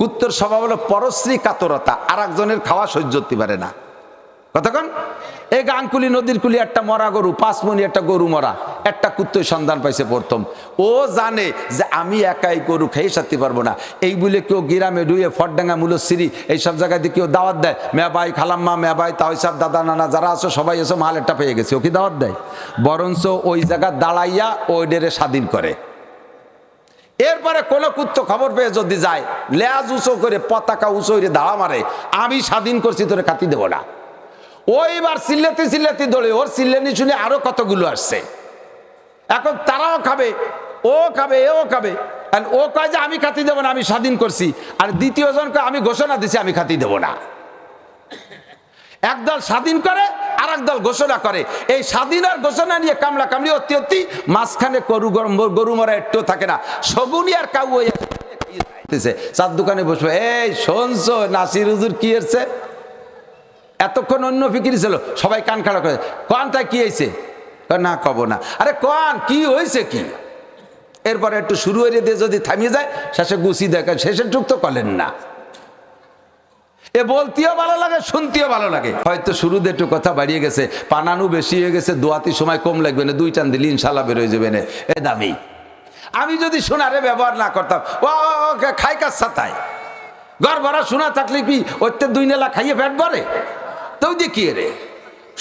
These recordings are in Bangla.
কুত্তর স্বভাব হলো পরশ্রী কাতরতা আর একজনের খাওয়া সহ্য করতে পারে না। কতক্ষণ এই গাংকুলি নদীর কুলি, একটা মরা গরু পাঁচমনি একটা গরু মরা, একটা কুত্তর সন্ধান পাইছে প্রথম। ও জানে যে আমি একাই গরু খেয়ে সারতে পারব না। এই বলে কেউ গিরামে ডুয়ে ফটডাঙ্গা মুলসিরি এইসব জায়গায় দিয়ে কেউ দাওয়াত দেয়। মেয়া ভাই খালাম্মা মেয়া ভাই তাও সব দাদা নানা যারা আছো, সবাই এসে, মাল একটা পেয়ে গেছে। ও কি দাওয়াত দেয়? বরঞ্চ ওই জায়গা দাঁড়াইয়া ওই ডেরে স্বাধীন করে। এরপরে কোন কুত্ত খবর পেয়ে যদি যায়, লেজ উঁচু করে পতাকা উঁচু করে দাঁড়া মারে, আমি স্বাধীন করছি, তোরে কাটি দেবো না। ওইবার চিল্লাতে চিল্লাতে দৌড়ে, ওর চিল্লানি শুনে আরও কতগুলো আসছে। এখন তারাও খাবে, ও খাবে, এও খাবে। আর ও কয় যে, আমি খাতি দেবো না, আমি স্বাধীন করছি। আর দ্বিতীয় জনকে আমি ঘোষণা দিছি, আমি খাতি দেবো না। একদল স্বাধীন করে আর একদল ঘোষণা করে। এই স্বাধীন আর ঘোষণা নিয়ে কামলা কামড়ি অতি অতি মাঝখানে গরু গরু মরা একটু থাকে না। শগুনি আর কাউ চার দোকানে বসবে, এই শুনছো, নাসির হুজুর কি এসছে এতক্ষণ অন্য ফিকির ছিল, সবাই কান খাড়া করে কন তাই কি হয়েছে না, কব না। আরে কন কি হয়েছে কি? এরপরে একটু শুরু হয়ে দিয়ে যদি থামিয়ে যায়, শেষে গুছি দেখে শেষের টুক তো করেন না। এ বলতেও ভালো লাগে, শুনতেও ভালো লাগে। হয়তো শুরুতে একটু কথা বাড়িয়ে গেছে, পানানু বেশি হয়ে গেছে, দোয়াতি সময় কম লাগবে না, দুই টান দিলে ইনশাল্লাহ বেরোয় যাবে না। এ দামি। আমি যদি সোনারে ব্যবহার না করতাম, ও খাই কাজ সাতায় ঘর ভরা সোনা থাকলে কি ওতে দুই নেলা খাইয়ে ফ্যাট ভরে? তো দেখিয়ে রে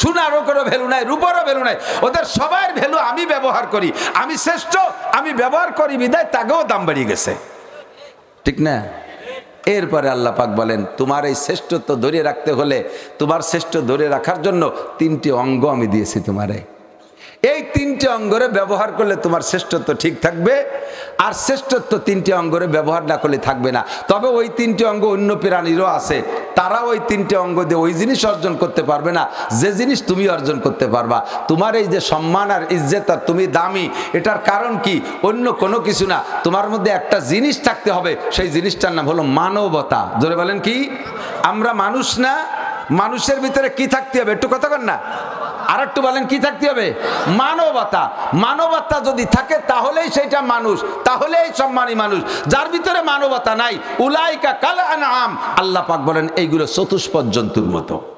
সোনারও কোনো ভ্যালু নাই, রূপারও ভ্যালু নাই। ওদের সবার ভ্যালু আমি ব্যবহার করি। আমি শ্রেষ্ঠ, আমি ব্যবহার করি বিদায় তাকেও দাম বাড়িয়ে গেছে। ঠিক না? এরপরে আল্লাহ পাক বলেন, তোমার এই শ্রেষ্ঠত্ব ধরে রাখতে হলে, তোমার শ্রেষ্ঠ ধরে রাখার জন্য তিনটি অঙ্গ আমি দিয়েছি তোমারে। এই তিনটি অঙ্গরে ব্যবহার করলে তোমার শ্রেষ্ঠত্ব ঠিক থাকবে, আর শ্রেষ্ঠত্ব তিনটি অঙ্গরে ব্যবহার না করলে থাকবে না। তবে ওই তিনটি অঙ্গ অন্য প্রাণীরও আছে। তারা ওই তিনটে অঙ্গ দিয়ে ওই জিনিস অর্জন করতে পারবে না। যে জিনিস তুমি অর্জন করতে পারবা। তোমার এই যে সম্মান আর ইজ্জত আর তুমি দামি, এটার কারণ কি? অন্য কোনো কিছু না। তোমার মধ্যে একটা জিনিস থাকতে হবে, সেই জিনিসটার নাম হলো মানবতা। ধরে বলেন কি? আমরা মানুষ না, মানুষের ভিতরে কি থাকতে হবে? একটু কথা বল না। আর একটু বলেন, কি থাকতে হবে? মানবতা। মানবতা যদি থাকে, তাহলেই সেটা মানুষ, তাহলেই সম্মানী মানুষ। যার ভিতরে মানবতা নাই, উলাইকা কাল আনাম আল্লাহ পাক বলেন, এইগুলো চতুষ্পদ জন্তুর মতো।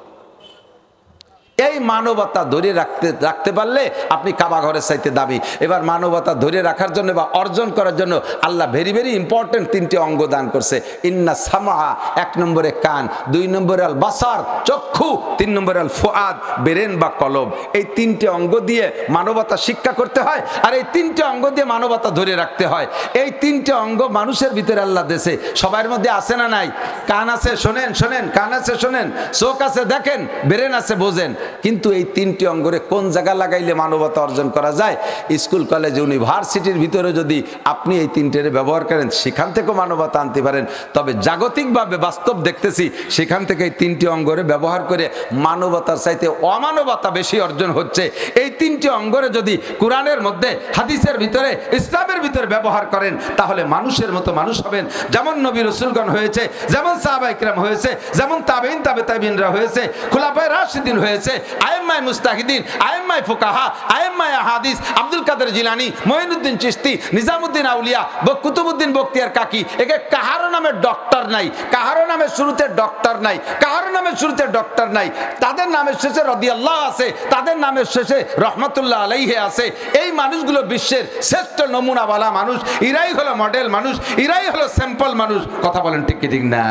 এই মানবতা ধরে রাখতে রাখতে পারলে আপনি কাবা ঘরের চাইতে দাবি এবার মানবতা ধরে রাখার জন্য বা অর্জন করার জন্য আল্লাহ ভেরি ভেরি ইম্পর্টেন্ট তিনটি অঙ্গ দান করছে। ইন্না সামাহা এক নম্বরে কান, দুই নম্বরে আল বাসার, চক্ষু, তিন নম্বরে আল ফুয়াদ বেরেন বা কলম এই তিনটে অঙ্গ দিয়ে মানবতা শিক্ষা করতে হয় আর এই তিনটে অঙ্গ দিয়ে মানবতা ধরে রাখতে হয়। এই তিনটে অঙ্গ মানুষের ভিতরে আল্লাহ দেশে সবার মধ্যে আছে না নাই? কান আছে, শোনেন শোনেন, কান আছে, শোনেন, চোখ আছে, দেখেন, বেরেন আছে, বোঝেন। কিন্তু এই তিনটি অঙ্গরে কোন জায়গা লাগাইলে মানবতা অর্জন করা যায়? স্কুল, কলেজ, ইউনিভার্সিটির ভিতরে যদি আপনি এই তিনটের ব্যবহার করেন, সেখান থেকেও মানবতা আনতে পারেন। তবে জাগতিকভাবে বাস্তব দেখতেছি, সেখান থেকে এই তিনটি অঙ্গরে ব্যবহার করে মানবতার চাইতে অমানবতা বেশি অর্জন হচ্ছে। এই তিনটি অঙ্গরে যদি কোরআনের মধ্যে, হাদিসের ভিতরে, ইসলামের ভিতরে ব্যবহার করেন, তাহলে মানুষের মতো মানুষ হবেন। যেমন নবী রসুলগণ হয়েছে, যেমন সাহাবাইকরাম হয়েছে, যেমন তাবেইন তাবে তাবিনরা হয়েছে, খোলাফায় রাশিদিন হয়েছে আয়েম্মায় মুস্তাহিদিন আয়েম্মায় ফুকাহা আয়েম্মায় হাদিস আব্দুল কাদের জিলানি, মঈনুদ্দিন চিস্তি নিজামুদ্দিন আউলিয়া কুতুবুদ্দিন বক্তিয়ার কাকি, একে কাহারো নামে ডক্টর নাই, কাহারো নামে শুরুতে ডক্টর নাই, কাহারো নামে শুরুতে ডক্টর নাই, তাদের নামের শেষে রদিয়াল্লাহ আছে, তাদের নামের শেষে রহমতুল্লাহ আলাইহে আছে। এই মানুষগুলো বিশ্বের শ্রেষ্ঠ নমুনাওয়ালা মানুষ, ইরাই হলো মডেল মানুষ, ইরাই হলো স্যাম্পল মানুষ। কথা বলেন ঠিক কি ঠিক না?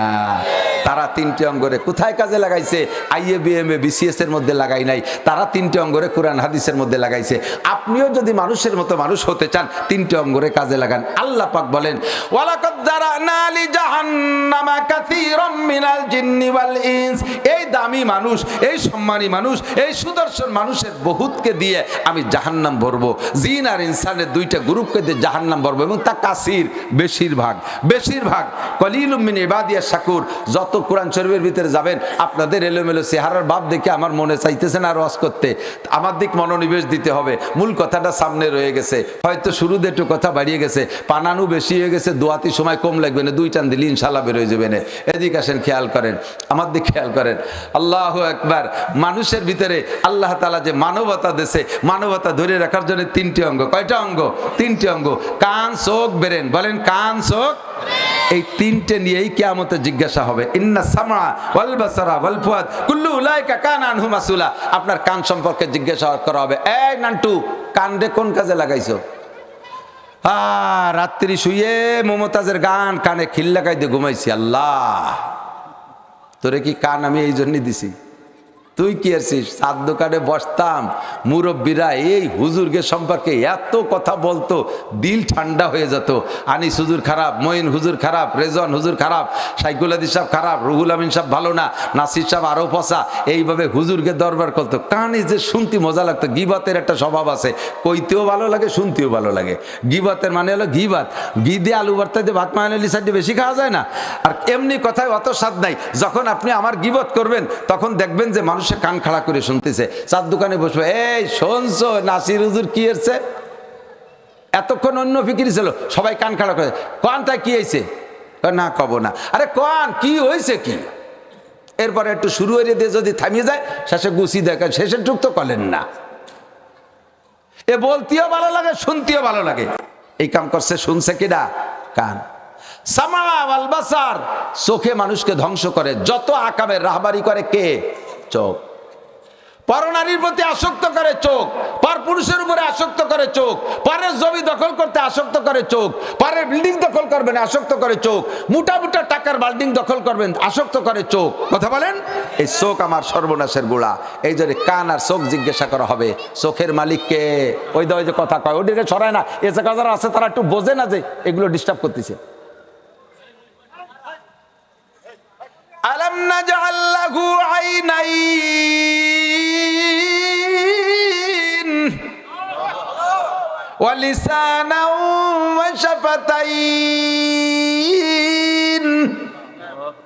তারা তিনটি অঙ্গরে কোথায় কাজে লাগাইছে? আইএ বিএম এ বিসিএস এর মধ্যে লাগাই নাই। তারা তিনটি অঙ্গরে কোরআন, হাদিসের মধ্যে লাগাইছে। আপনিও যদি মানুষের মতো মানুষ হতে চান, তিনটি অঙ্গরে কাজে লাগান। আল্লাহ পাক বলেন এই দামি মানুষ, এই সম্মানী মানুষ, এই সুদর্শন মানুষের বহুতকে দিয়ে আমি জাহান্নাম ভরবো। জিন আর ইনসানের দুইটা গ্রুপকে দিয়ে জাহান্নাম ভরবো এবং তা কাসির, বেশিরভাগ। বেশিরভাগ। কলিলুমিন ইবাদিয়া শাকুর। যত কোরআন শরীফের ভিতরে যাবেন, আপনাদের এলোমেলো চেহারার ভাব দেখে আমার মনে চাইতেছেন আর ওয়াজ করতে। আমার দিক মনোনিবেশ দিতে হবে। মূল কথাটা সামনে রয়ে গেছে। হয়তো শুরুতে একটু কথা বাড়িয়ে গেছে। পানানু বেশি হয়ে গেছে, দোয়াতি সময় কম লাগবে না, দুই টান দিলে ইনশাল্লাহ বেরোয় যাবে না এদিকে আসেন, খেয়াল করেন। আমার দিক খেয়াল করেন। আল্লাহ একবার মানুষের ভিতরে আল্লাহ তালা যে মানবতা দেশে মানবতা ধরে রাখার জন্য তিনটি অঙ্গ। কয়টা অঙ্গ? তিনটি অঙ্গ। কান, চোখ, বেরেন। বলেন, কান, চোখ এই তিনটে নিয়েই কেয়ামতে জিজ্ঞাসা হবে। ইন্না সামা ওয়াল বাসারা ওয়াল ফুয়াদ, কুল্লু উলাইকা কান আনহু মাসুলা। আপনার কান সম্পর্কে জিজ্ঞাসা করা হবে। এই নান্টু কান কোন কাজে লাগাইছো? আ, রাত্রি শুয়ে মমতাজের গান কানে খিল লাগাই দিয়ে ঘুমাইছি, আল্লাহ। তোরে কি কান আমি এই জন্যই দিছি? তুই কি আছিস? সাত দোকানে বসতাম। মুরব্বীরা, এই হুজুরকে সম্পর্কে এত কথা বলতো, দিল ঠান্ডা হয়ে যেত। আনিস হুজুর খারাপ, মঈন হুজুর খারাপ রেজন হুজুর খারাপ সাইকুল আদি সাহেব খারাপ, রুহুল আমিন সাহেব ভালো না, নাসির সাহেব আরও পচা। এইভাবে হুজুরকে দরবার করতো। কানে যে শুনতে মজা লাগতো। গিবাতের একটা স্বভাব আছে। কইতেও ভালো লাগে, শুনতেও ভালো লাগে। গিবাতের মানে হলো গিবাত। ঘি দিয়ে আলু ভর্তা দিয়ে ভাত মায়ালি সাইডে বেশি খাওয়া যায় না। আর এমনি কথায় অত স্বাদ নাই। যখন আপনি আমার গিবত করবেন, তখন দেখবেন যে মানুষে কান খাড়া করে শুনতেছে। চার দোকানে বসবে, এই, শুনছো? নাসির হুজুর কি এসছে? এতক্ষণ অন্য ফিকির ছিল, সবাই কান খাড়া করে কন তাই কি হয়েছে? না, কব না। আরে, কন? কি হয়েছে কি? এরপরে একটু শুরু হয়ে দিয়ে যদি থামিয়ে যায়, শেষে গুছি দেখেন শেষের টুক তো করেন না। এ বলতেও ভালো লাগে, শুনতেও ভালো লাগে। এই কাম করছে, শুনছে কিনা? কান। সামা ওয়াল চোখে মানুষকে ধ্বংস করে, যত আকামের রাহবারি করে কে? চোখ। পরনারীর প্রতি আসক্ত করে চোখ, পর পুরুষের উপরে আসক্ত করে চোখ, পরের জমি দখল করতে আসক্ত করে চোখ, পরের বিল্ডিং দখল করবেন, আসক্ত করে চোখ, মোটা মোটা টাকার বিল্ডিং দখল করবেন, আসক্ত করে চোখ। কথা বলেন? এই চোখ আমার সর্বনাশের গোড়া। এই জন্য কান আর চোখ জিজ্ঞাসা করা হবে, চোখের মালিককে ওই দয় যে কথা কয়, ওদিকে ছড়ায় না এসে যারা আছে তারা একটু বোঝে না যে এগুলো ডিস্টার্ব করতেছে। আলম নাজআল লাহু ওয়ালিসানা ওয়া শাফাতাইন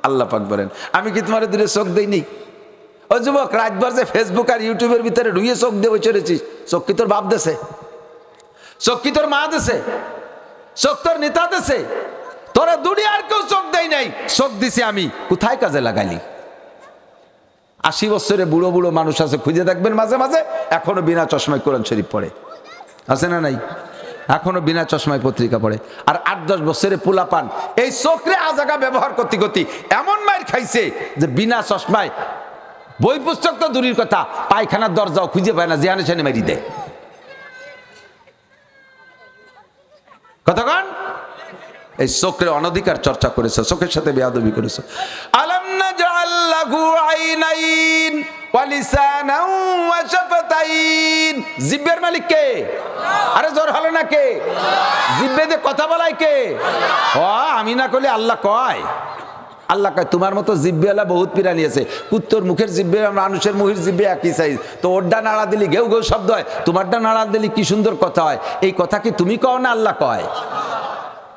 আল্লাহ পাক বলেন, আমি কি তোমার দূরে চোখ দেইনি? ও যুবক, রাতভর যে ফেসবুক আর ইউটিউবের ভিতরে ঢুয়ে চোখ দিয়ে রয়েছিস, চোখ কি তোর বাপ দেশে চোখ কি তোর মা দেশে চোখ তোর নেতা দেশে তোরা দুনিয়ার কেউ চোখ দেয় নাই। চোখ দিছি আমি, কোথায় কাজে লাগাইলি? আশি বছরে বুড়ো বুড়ো মানুষ আছে, খুঁজে দেখবেন মাঝে মাঝে, এখনও বিনা চশমায় কোরআন শরীফ পড়ে। আছে না নাই? এখনও বিনা চশমায় পত্রিকা পড়ে। আর আট দশ বছরে পোলা পান। এই চোখরে আজাগা ব্যবহার করতে করতে এমন মায়ের খাইছে যে বিনা চশমায় বই পুস্তক তো দূরের কথা, পায়খানার দরজাও খুঁজে পায় না জিয়ানে সেনে মারি দেয়। কতক্ষণ এই চোখের অনধিকার চর্চা করেছে, চোখের সাথে বেয়াদবি করেছে। আলাম আইনাইন ওয়া লিসানাও ওয়া শাফাতাইন জিব্বের মালিক কে? আরে জোর হলো না কে? জিব্বে দিয়ে কথা বলাই কে? ও, আমি না করলে আল্লাহ কয়? আল্লাহ কয়, তোমার মতো জিব্বেওয়ালা বহুত পিরানি আছে। কুত্তর মুখের জিব্বে, মানুষের মুখের জিব্বে একই সাইজ তো ওরডা নাড়া দিলি, ঘেউ ঘেউ শব্দ হয়। তোমারটা নাড়া দিলি কি সুন্দর কথা হয়। এই কথা কি তুমি কও না আল্লাহ কয়?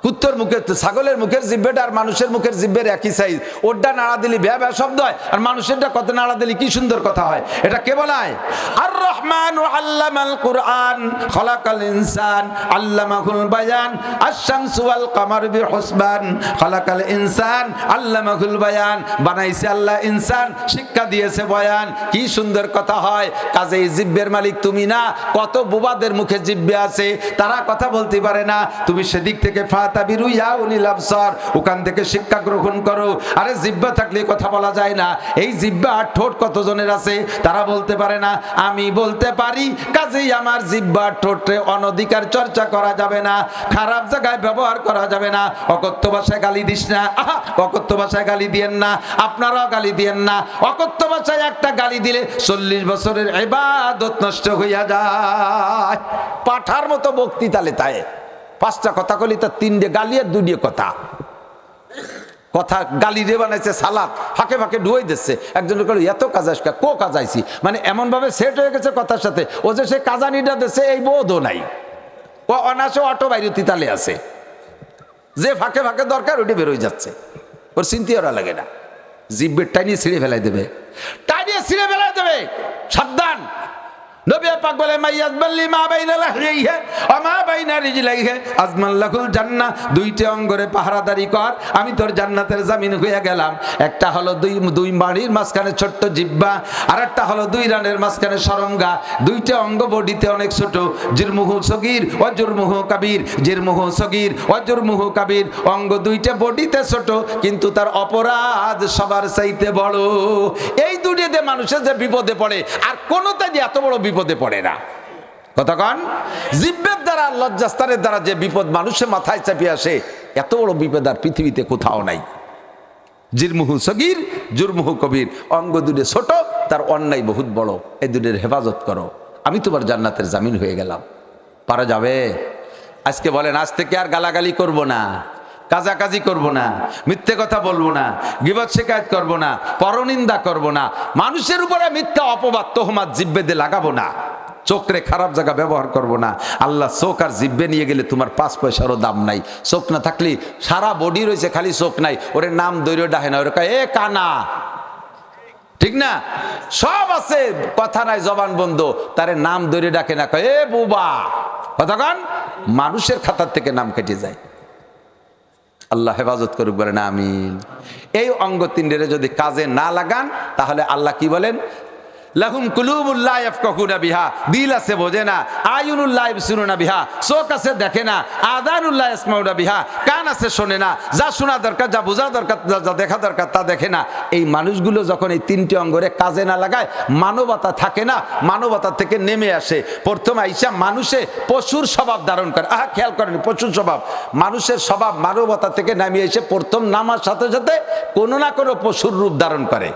কুত্তর মুখের, ছাগলের মুখের জিব্বেটা আর মানুষের মুখের জিব্বের একই সাইজ ওরটা নাড়া দিলি ভ্যা ভ্যা শব্দ হয়। আর মানুষেরটা কত নাড়া দিলি, কি সুন্দর কথা হয়। এটা কে বলায়? আর রহমান আল্লামাল কুরআন, খলাকাল ইনসান, আল্লামাহুল বায়ান, আশ-শামসু ওয়াল কামার বিহুসবান, খলাকাল ইনসান, আল্লামাহুল বায়ান। বানাইছে আল্লাহ ইনসান, শিক্ষা দিয়েছে বয়ান। কি সুন্দর কথা হয়। কাজেই জিব্বের মালিক তুমি না। কত বোবাদের মুখে জিব্বে আছে। তারা কথা বলতে পারে না। তুমি সেদিক থেকে ফাতাবিরু ইয়া উলিল আবসার ওখান থেকে শিক্ষা গ্রহণ করো। আরে জিব্বা থাকলে কথা বলা যায় না। এই জিব্বা আর ঠোঁট কতজনের আছে? তারা বলতে পারে না। আমি বলতে পারি কাজেই আমার জিব্বা ঠোঁটে অনধিকার চর্চা করা যাবে না খারাপ জায়গায় ব্যবহার করা যাবে না। অকথ্য ভাষায় গালি দিস না। আহা, অকথ্য ভাষায় গালি দিয়েন না। আপনারাও গালি দিয়েন না। অকথ্য ভাষায় একটা গালি দিলে চল্লিশ বছরের এবাদত নষ্ট হইয়া যায়। পাঠার মতো বক্তৃতা লেতায় পাঁচটা কথা কলি তার তিনটে গালি আর দুটিয়ে কথা। কথা গালি দিয়ে বানাইছে সালাদ ফাঁকে ফাঁকে ডুয়াই দিচ্ছে। একজন কল এত কাজ আসকা কো কাজ আইছি? মানে এমনভাবে সেট হয়ে গেছে কথার সাথে। ও যে সে কাজানিটা দিচ্ছে এই বোধও নাই। ও অনাসে অটো বাইরে তিতালে আছে। যে ফাঁকে ফাঁকে দরকার ওটি বেরোয় যাচ্ছে। ওর চিন্তি ওরা লাগে না। জিব্বের টাইনিয়ে ছিঁড়ে ফেলাই দেবে। টাইনিয়ে ছিঁড়ে ফেলাই দেবে। সাবধান। নবী পাক বলে মাইয়াজ বাল্লি মা বাইনা লাহরিহে ও মা বাইনা রিজলাইহে আজমাল্লাকুল জান্নাহ, দুইটা অঙ্গরে পাহারাদারি কর, আমি তোর জান্নাতের জামিন একটা হলো দুই মাঝখানে ছোট্ট দুই রানের মাঝখানে সরঙ্গা। দুইটা অঙ্গ বডিতে অনেক ছোট, জিরমুহ সগীর, অজুরমুহ কাবির, জিরমুহ সগীর, অজুরমুহ কাবির। অঙ্গ দুইটা বডিতে ছোট, কিন্তু তার অপরাধ সবার চাইতে বড়। এই দুটিতে মানুষের যে বিপদে পড়ে, আর কোনোটা এত বড় বিপদে পড়ে না। কতক্ষণ জিব্বের দ্বারা লজ্জাস্তানের দ্বারা যে বিপদ মানুষের মাথায় চাপিয়ে আসে, এত বড় বিপদ আর পৃথিবীতে কোথাও নাই। জিরমুহু সগির, জুরমুহু কবির, অঙ্গ দুটে ছোট, তার অন্যায় বহুত বড়, এই দুটের হেফাজত করো। আমি তোমার জান্নাতের জামিন হয়ে গেলাম। পারা যাবে? আজকে বলেন, আজ থেকে আর গালাগালি করব না। কাজাকাজি করব না, মিথ্যে কথা বলব না, গিবত শিকায়ত করব না, পরনিন্দা করব না, মানুষের উপরে মিথ্যা অপবাদ তোহমাত জিব্বেদে লাগাবো না চোখরে খারাপ জায়গা ব্যবহার করব না, আল্লাহ চোখ আর জিব্বে নিয়ে গেলে তোমার পাঁচ পয়সারও দাম নাই, চোখ না থাকলে সারা বডি রয়েছে খালি চোখ নাই, ওরে নাম দৈর্য ডাহে না, ওরে এ কানা। ঠিক না? সব আছে, কথা নাই, জবান বন্ধ, তারে নাম ধরে ডাকে না, কয়, এ বুবা। কতক্ষণ মানুষের খাতার থেকে নাম কেটে যায়। আল্লাহ হেফাজত করুক বলেন আমিন। এই অঙ্গ তিনটে যদি কাজে না লাগান, তাহলে আল্লাহ কি বলেন? লাহুম কুলুবুল্লাহ ইয়াফকাহুনা বিহা। দিল আছে বোঝে না, আয়ুনুল্লাহ ইবসিরুনা বিহা। চোখ আছে দেখে না, আদানুল্লাহ ইসমাউনা বিহা। কান আছে শোনে না, যা শোনা দরকার, যা বোঝা দরকার যা দেখা দরকার তা দেখে না। এই মানুষগুলো যখন এই তিনটি অঙ্গরে কাজে না লাগায়, মানবতা থাকে না, মানবতা থেকে নেমে আসে। প্রথম আইসা মানুষে পশুর স্বভাব ধারণ করে। আহা, খেয়াল করেন, পশুর স্বভাব। মানুষের স্বভাব মানবতা থেকে নামিয়ে এসে প্রথম নামার সাথে সাথে কোনো না কোনো পশুর রূপ ধারণ করে।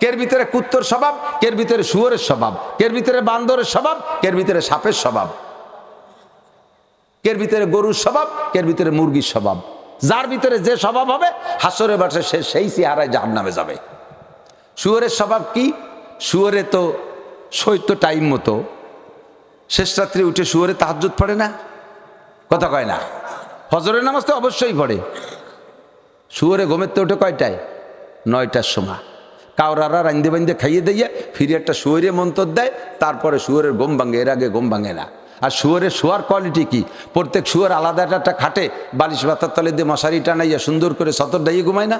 কের ভিতরে কুত্তর স্বভাব, কের ভিতরে শুয়োরের স্বভাব? কের ভিতরে বান্দরের স্বভাব, কের ভিতরে সাপের স্বভাব? কের ভিতরে গরুর স্বভাব, কের ভিতরে মুরগির স্বভাব? যার ভিতরে যে স্বভাব হবে, হাসরের বাসে সে সেই চেহারায় জাহান নামে যাবে। শুয়োরের স্বভাব কি? শুয়োরে তো সৈত্য টাইম মতো। শেষ রাত্রে উঠে শুয়োরে তাহাজ্জুদ পড়ে না? কথা কয় না। ফজরের নামাজ তো অবশ্যই পড়ে। শুয়োরে ঘুমের তো ওঠে কয়টায়? নয়টার সময়। কাউরারা রাঁধে বান্ধে খাইয়ে দিয়ে ফিরে একটা শুয়োরে মন্তর দেয়, তারপরে শুয়োরের গম ভাঙে, এর আগে গম ভাঙে না। আর শুয়োরের শোয়ার কোয়ালিটি কি? প্রত্যেক শুয়োর আলাদা একটা খাটে বালিশ ভাতার তলে দিয়ে মশারি টানাইয়া সুন্দর করে সতর ডাইয়ে ঘুমায় না?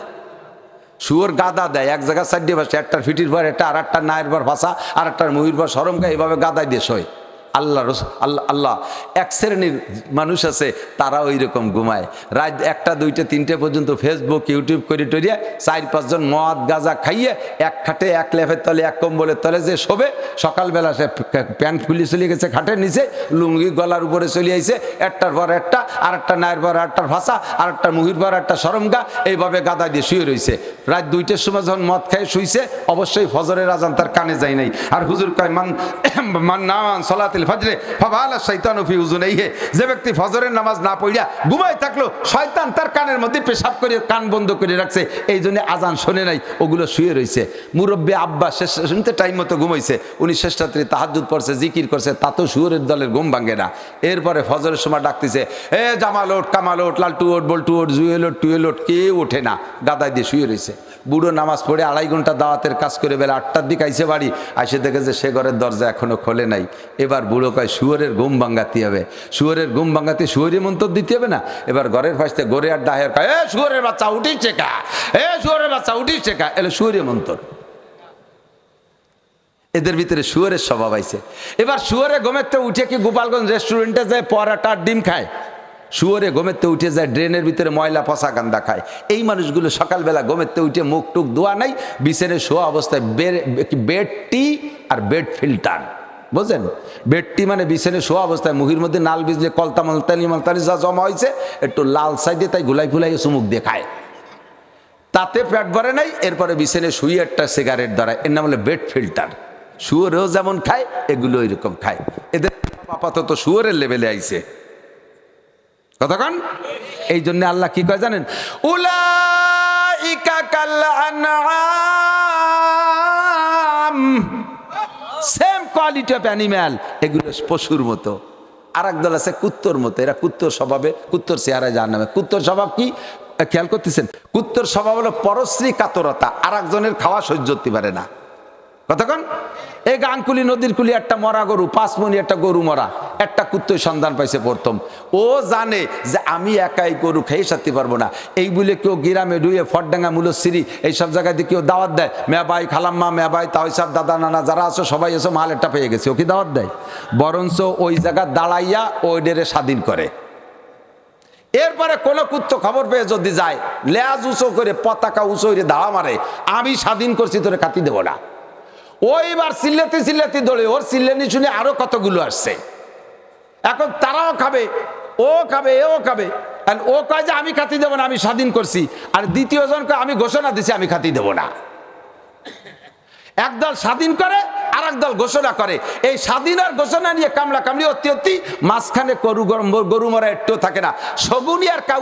শুয়োর গাদা দেয়, এক জায়গায় সাইড বসে, একটার ফিটির পর একটা আর একটা নায়ের পর ভাষা আর একটার ময়ূর পর সরমকা এইভাবে গাদায় দিয়ে শোয়। আল্লাহ আল্লাহ আল্লাহ, এক শ্রেণির মানুষ আছে, তারা ওই রকম ঘুমায়। রাত একটা, দুইটা, তিনটে পর্যন্ত ফেসবুক ইউটিউব করে টরিয়া চার, পাঁচজন মদ, গাজা খাইয়ে এক খাটে, এক লেফের তলে, এক কম্বলের তলে যে শোবে, সকালবেলা সে প্যান্ট খুলে চলে গেছে খাটের নিচে, লুঙ্গি গলার উপরে চলে আইছে, একটার পর একটা আর একটা নায়ের পর একটার ভাষা আর একটা মুহির পর একটা সরমগা, এইভাবে গাদা দিয়ে শুয়ে রয়েছে রাত দুইটার সময় যখন মদ খায়, শুইছে, অবশ্যই ফজরের আজান তার কানে যায় নাই। আর হুজুর কয়, মান মান নামান সলাতিল ফজরে, ফাবালা শয়তান ফি উজুনাইহি। যে ব্যক্তি ফজরের নামাজ না পড়িয়া ঘুমায় থাকল, শয়তান তার কানের মধ্যে পেশাব করে কান বন্ধ করে রাখছে। এই জন্য আজান শোনে নাই, ওগুলো শুয়ে রয়েছে মুরব্বী আব্বা শেষ শুনতে টাইম মতো ঘুমাইছে, উনি শেষ রাত্রি তাহাজুদ পড়ছে, জিকির করছে তাতেও শুয়োরের দলের ঘুম ভাঙে না। এরপরে ফজরের সময় ডাকতেছে, এ জামাল ওট কামাল ওট লালটু ওট বল্টু ওট জুয়েল ওট টুয়েল ওট কেউ ওঠে না? গাদায় দিয়ে শুয়ে রয়েছে বুড়ো নামাজ পড়ে আড়াই ঘণ্টা দাওয়াতের কাজ করে বেলা আটটার দিকে আইসে বাড়ি, আইসে দেখে যে সে ঘরের দরজা এখনও খোলে নাই। এবার বুড়ো কয় শুয়োরের ঘুম ভাঙ্গাতে হবে। শুয়োরের ঘুম ভাঙ্গাতে শুয়োরই মন্তর দিতে হবে না? এবার ঘরের ফাঁসতে গড়ে আর ডাহের কয় এ, শুয়োরের বাচ্চা উঠিস শেখা এ, শুয়োরের বাচ্চা উঠিস শেখা এলে শুয়োরে মন্তর। এদের ভিতরে শুয়োরের স্বভাব আইছে। এবার শুয়োরে গোমেরতে উঠে কি গোপালগঞ্জ রেস্টুরেন্টে যায় পরাটার ডিম খায়? শুয়োরে গোমেরতে উঠে যায় ড্রেনের ভিতরে ময়লা, পচা গান্দা খায়। এই মানুষগুলো সকালবেলা গোমেরতে উঠে মুখ টুক ধোয়া নাই বিছানে শোয়া অবস্থায় বেড টি আর বেড ফিল্টার। বুঝলেন বেডটি মানে বিছানে শোয়া অবস্থায় মুহির মধ্যে নাল বিজলে কলতা মলতানি মলতানি যা জমা হয়েছে, একটু লাল সাইডে তাই গুলাই ফুলাই চুমুক দিয়ে খায় তাতে পেট ভরে নাই, এরপরে বিছানে শুয়ে একটা সিগারেট ধরায়। এর নাম হলো বেড ফিল্টার। শুয়োরেও যেমন খায়, এগুলো এরকম খায়। এদের আপাতত শুয়োরের লেভেলে আইছে। কতক্ষণ এই জন্য আল্লাহ কি কয় জানেন? উলাইকা কাল আনআম। সেম কোয়ালিটি অফ অ্যানিম্যাল এগুলো পশুর মতো। আর দল আছে কুত্তর মতো। এরা কুত্তর স্বভাবে, কুত্তর চেহারায় যার নামে কুত্তর স্বভাব কি? খেয়াল করতেছেন? কুত্তর স্বভাব হলো পরশ্রী কাতরতা। আর একজনের খাওয়া সহ্য করতে পারে না। কতক্ষণ? এই গাংকুলি নদীর কুলি একটা মরা গরু, পাঁচ মনি একটা গরু মরা, একটা কুত্তই সন্ধান পাইছে প্রথম। ও জানে যে আমি একাই গরু খেয়ে সারতে পারব না। এই বলে কেউ গিরামে ডুয়ে ফটডাঙ্গা মুলসিরি এইসব জায়গায় কেউ দাওয়াত দেয়। মেয়াবাই খালাম্মা মেয়াবাই তাই সব দাদা নানা যারা আছো, সবাই এসো, মাল একটা পেয়ে গেছে। ও কি দাওয়াত দেয়? বরঞ্চ ওই জায়গা দাঁড়াইয়া ওই ডেরে স্বাধীন করে। এরপরে কোন কুত্ত খবর পেয়ে যদি যায় লেজ উঁচু করে পতাকা উঁচু করে দাওয়া মারে। আমি স্বাধীন করছি, তোরে কাটি দেবো না। ওইবার চিল্লাতে চিল্লাতে দৌড়ে ওর চিল্লানি শুনে আরও কতগুলো আসছে। এখন তারাও খাবে, ও খাবে, এও খাবে। আর ও কয় যে, আমি খাতি দেবো না, আমি স্বাধীন করছি। আর দ্বিতীয় জন কয় আমি ঘোষণা দিছি, আমি খাতি দেবো না। একদল স্বাধীন করে আর দল ঘোষণা করে। এই স্বাধীন আর ঘোষণা নিয়ে কামলা কামলি অতি অতি মাঝখানে গরু গরু মরা একটু থাকে না। শগুনি আর কাউ